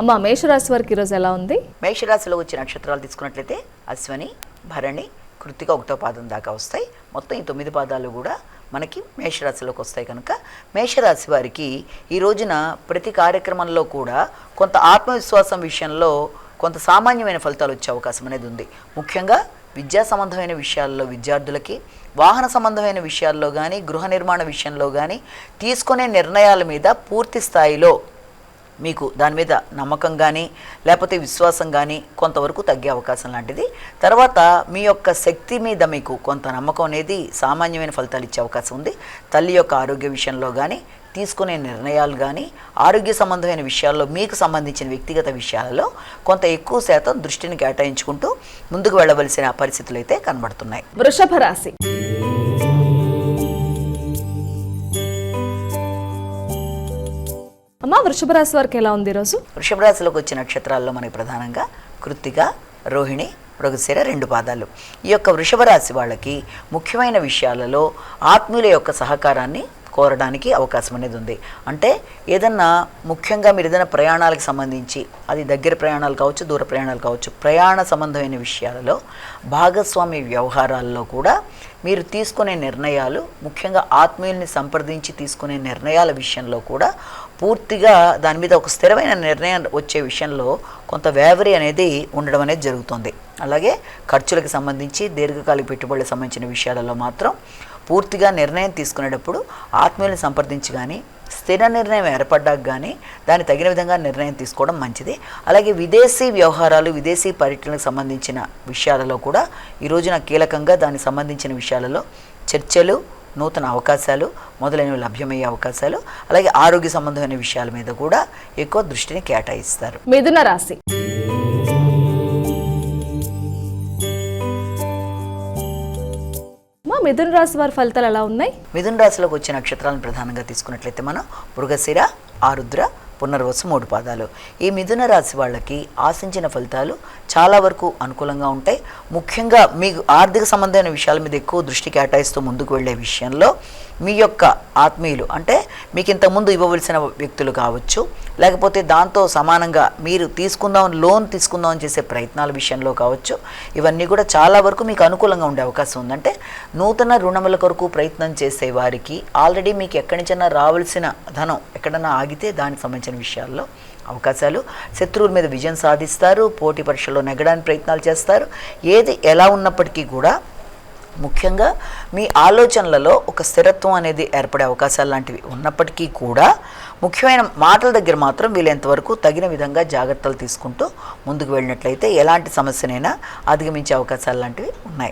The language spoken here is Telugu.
అమ్మ మేషరాశి వారికి ఈరోజు ఎలా ఉంది? మేషరాశిలో వచ్చే నక్షత్రాలు తీసుకున్నట్లయితే అశ్వని భరణి కృతిక ఒకటో పాదం దాకా వస్తాయి. మొత్తం ఈ తొమ్మిది పాదాలు కూడా మనకి మేషరాశిలోకి వస్తాయి కనుక మేషరాశి వారికి ఈ రోజున ప్రతి కార్యక్రమంలో కూడా కొంత ఆత్మవిశ్వాసం విషయంలో కొంత సామాన్యమైన ఫలితాలు వచ్చే అవకాశం అనేది ఉంది. ముఖ్యంగా విద్యా సంబంధమైన విషయాల్లో విద్యార్థులకి వాహన సంబంధమైన విషయాల్లో కానీ గృహ నిర్మాణ విషయంలో కానీ తీసుకునే నిర్ణయాల మీద పూర్తి స్థాయిలో మీకు దాని మీద నమ్మకం కానీ లేకపోతే విశ్వాసం కానీ కొంతవరకు తగ్గే అవకాశం లాంటిది. తర్వాత మీ యొక్క శక్తి మీద మీకు కొంత నమ్మకం అనేది సామాన్యమైన ఫలితాలు ఇచ్చే అవకాశం ఉంది. తల్లి యొక్క ఆరోగ్య విషయంలో కానీ తీసుకునే నిర్ణయాలు కానీ ఆరోగ్య సంబంధమైన విషయాల్లో మీకు సంబంధించిన వ్యక్తిగత విషయాలలో కొంత ఎక్కువ శాతం దృష్టిని కేటాయించుకుంటూ ముందుకు వెళ్ళవలసిన పరిస్థితులు అయితే కనబడుతున్నాయి. వృషభ రాశి. వృషభ రాశి వారికి ఎలా ఉంది ఈరోజు వృషభ రాశిలోకి వచ్చే నక్షత్రాల్లో మనకి ప్రధానంగా కృత్తిక రోహిణి మృగశిర రెండు పాదాలు. ఈ యొక్క వృషభ రాశి వాళ్ళకి ముఖ్యమైన విషయాలలో ఆత్మీయుల యొక్క సహకారాన్ని కోరడానికి అవకాశం అనేది ఉంది. అంటే ఏదన్నా ముఖ్యంగా మీరు ఏదైనా ప్రయాణాలకు సంబంధించి అది దగ్గర ప్రయాణాలు కావచ్చు దూర ప్రయాణాలు కావచ్చు ప్రయాణ సంబంధమైన విషయాలలో భాగస్వామి వ్యవహారాల్లో కూడా మీరు తీసుకునే నిర్ణయాలు ముఖ్యంగా ఆత్మీయుల్ని సంప్రదించి తీసుకునే నిర్ణయాల విషయంలో కూడా పూర్తిగా దాని మీద ఒక స్థిరమైన నిర్ణయం వచ్చే విషయంలో కొంత వేవరీ అనేది ఉండడం అనేది జరుగుతుంది. అలాగే ఖర్చులకు సంబంధించి దీర్ఘకాలిక పెట్టుబడులకు సంబంధించిన విషయాలలో మాత్రం పూర్తిగా నిర్ణయం తీసుకునేటప్పుడు ఆత్మీయులను సంప్రదించి కానీ స్థిర నిర్ణయం ఏర్పడ్డాక కానీ దాన్ని తగిన విధంగా నిర్ణయం తీసుకోవడం మంచిది. అలాగే విదేశీ వ్యవహారాలు విదేశీ పర్యటనకు సంబంధించిన విషయాలలో కూడా ఈ రోజున కీలకంగా దానికి సంబంధించిన విషయాలలో చర్చలు నూతన అవకాశాలు మొదలైనవి లభ్యమయ్యే అవకాశాలు అలాగే ఆరోగ్య సంబంధమైన విషయాల మీద కూడా ఎక్కువ దృష్టిని కేటాయిస్తారు. మిథున రాశి. మిథున రాశి వారి ఫలితాలు ఎలా ఉన్నాయి? మిథున రాశిలోకి వచ్చే నక్షత్రాలను ప్రధానంగా తీసుకున్నట్లయితే మనం మృగశిర ఆరుద్ర పునర్వసు మూడు పాదాలు. ఈ మిథున రాశి వాళ్ళకి ఆశించిన ఫలితాలు చాలా వరకు అనుకూలంగా ఉంటాయి. ముఖ్యంగా మీకు ఆర్థిక సంబంధమైన విషయాల మీద ఎక్కువ దృష్టి కేటాయిస్తూ ముందుకు వెళ్ళే విషయంలో మీ యొక్క ఆత్మీయులు అంటే మీకు ఇంతకుముందు ఇవ్వవలసిన వ్యక్తులు కావచ్చు లేకపోతే దాంతో సమానంగా మీరు తీసుకుందాం లోన్ తీసుకుందామని చేసే ప్రయత్నాల విషయంలో కావచ్చు ఇవన్నీ కూడా చాలా వరకు మీకు అనుకూలంగా ఉండే అవకాశం ఉందంటే నూతన రుణముల కొరకు ప్రయత్నం చేసే వారికి ఆల్రెడీ మీకు ఎక్కడి నుంచైనా రావాల్సిన ధనం ఎక్కడన్నా ఆగితే దానికి సంబంధించిన విషయాల్లో అవకాశాలు. శత్రువుల మీద విజయం సాధిస్తారు పోటీ పరీక్షల్లో నెగ్గడానికి ప్రయత్నాలు చేస్తారు. ఏది ఎలా ఉన్నప్పటికీ కూడా ముఖ్యంగా మీ ఆలోచనలలో ఒక స్థిరత్వం అనేది ఏర్పడే అవకాశాలు లాంటివి ఉన్నప్పటికీ కూడా ముఖ్యమైన మాటల దగ్గర మాత్రం వీలైనంతవరకు తగిన విధంగా జాగ్రత్తలు తీసుకుంటూ ముందుకు వెళ్ళినట్లయితే ఎలాంటి సమస్యనైనా అధిగమించే అవకాశాలు లాంటివి ఉన్నాయి.